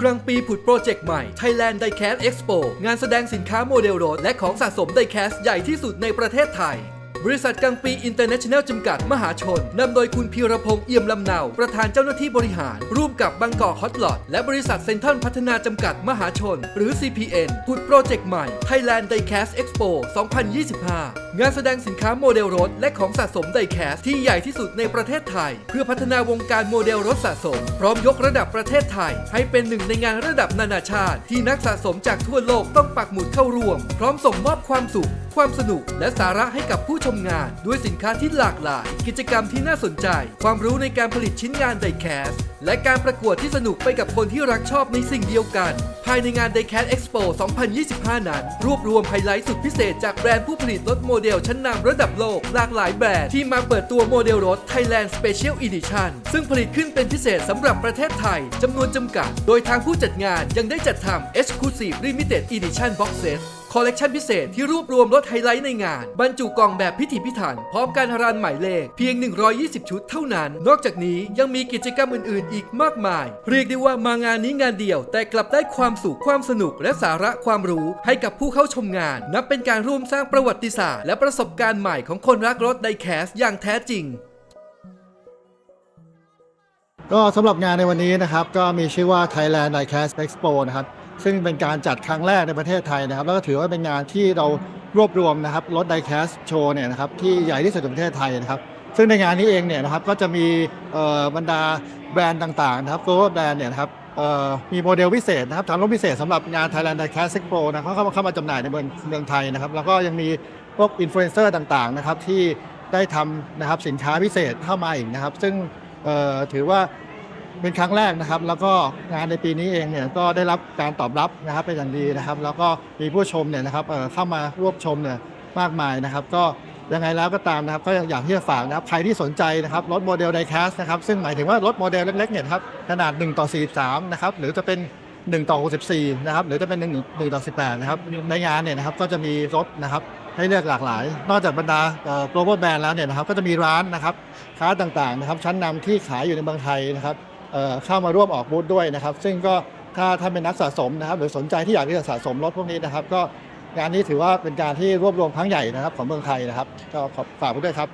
กลางปีผุดโปรเจกต์ใหม่ Thailand Diecast Expo งานแสดงสินค้าโมเดลรถและของสะสมไดแคสใหญ่ที่สุดในประเทศไทย บริษัทกังปีอินเตอร์เนชั่นแนลจำกัดมหาชน นำโดยคุณพีรพงษ์เอี่ยมลำเนา ประธานเจ้าหน้าที่บริหาร ร่วมกับบางกอกฮอตลอดและบริษัทเซนทรัลพัฒนาจำกัดมหาชน หรือ CPN ผุดโปรเจกต์ใหม่ Thailand Diecast Expo 2025 งานแสดงสินค้าโมเดลรถ และของสะสม Diecast ที่ใหญ่ที่สุดในประเทศไทย เพื่อพัฒนาวงการโมเดลรถสะสม พร้อมยกระดับประเทศไทย ให้เป็นหนึ่งในงานระดับนานาชาติ ที่นักสะสมจากทั่วโลกต้องปักหมุดเข้าร่วม พร้อมส่งมอบความสุขความสนุกและสาระให้กับผู้ชมงาน ด้วยสินค้าที่หลากหลาย กิจกรรมที่น่าสนใจ ความรู้ในการผลิตชิ้นงานไดแคส และการประกวดที่สนุกไปกับคนที่รักชอบในสิ่งเดียวกัน ภายในงาน Diecast Expo 2025 นั้น รวบรวมไฮไลท์สุดพิเศษจากแบรนด์ผู้ผลิตรถโมเดลชั้นนำระดับโลก หลากหลายแบรนด์ที่มาเปิดตัวโมเดลรถ Thailand Special Edition ซึ่งผลิตขึ้นเป็นพิเศษสำหรับประเทศไทยจำนวนจำกัด โดยทางผู้จัดงานยังได้จัดทำ Exclusive Limited Edition Box Set คอลเลกชันพิเศษที่รวบรวมรถไฮไลท์ในงาน บรรจุกล่องแบบพิถีพิถัน พร้อมการรันหมายเลขเพียง 120 ชุดเท่านั้น นอกจากนี้ยังมีกิจกรรมอื่นๆอีกมากมาย เรียกได้ว่ามางานนี้งานเดียว แต่กลับได้ความสุขความสนุกและสาระความรู้ให้กับผู้เข้าชมงาน นับเป็นการร่วมสร้างประวัติศาสตร์และประสบการณ์ใหม่ของคนรักรถไดแคสอย่างแท้จริงก็สำหรับงานในวันนี้นะครับ ก็มีชื่อว่า Thailand Diecast Expo นะครับ ซึ่งเป็นการจัดครั้งแรกในประเทศไทยนะครับ แล้วก็ถือว่าเป็นงานที่เรารวบรวมนะครับรถ Diecast Show เนี่ยนะครับที่ใหญ่ที่สุดในประเทศไทยนะครับ ซึ่งในงานนี้เองเนี่ยนะครับก็จะมีบรรดา แบรนด์ต่างๆนะครับ global brand เนี่ยนะครับมีโมเดลพิเศษนะครับทำรถพิเศษสำหรับงาน Thailand Diecast Expo นะเขาเข้ามาเข้ามาจำหน่ายในเมืองเมืองไทยนะครับ แล้วก็ยังมีพวกอินฟลูเอนเซอร์ต่างๆนะครับที่ได้ทำนะครับสินค้าพิเศษเข้ามาอีกนะครับ ซึ่งถือว่าเป็นครั้งแรกนะครับ แล้วก็งานในปีนี้เองเนี่ยก็ได้รับการตอบรับนะครับเป็นอย่างดีนะครับ แล้วก็มีผู้ชมเนี่ยนะครับเข้ามาร่วมชมเนี่ยมากมายนะครับ ก็ ยังไงแล้วก็ตามนะครับก็อยากที่จะฝากนะครับใครที่สนใจนะครับรถโมเดลไดแคสนะครับซึ่งหมายถึงว่ารถโมเดลเล็กๆเนี่ยครับขนาด1ต่อ43นะครับหรือจะเป็น1ต่อ64นะครับหรือจะเป็น1 1ต่อ18นะครับในงานเนี่ยนะครับก็จะมีรถนะครับให้เลือกหลากหลาย นอกจากบรรดาเอ่อ global brand แล้วเนี่ยนะครับก็จะมีร้านนะครับค้าต่างๆนะครับชั้นนำที่ขายอยู่ในเมืองไทยนะครับเอ่อเข้ามาร่วมออกบูธด้วยนะครับ ซึ่งก็ถ้าท่านเป็นนักสะสมนะครับ หรือสนใจที่อยากที่จะสะสมรถพวกนี้นะครับ ก็ งานนี้ถือว่าเป็นการที่รวบรวมครั้งใหญ่นะครับของเมืองไทยนะครับ ก็ขอฝากไว้ด้วยครับ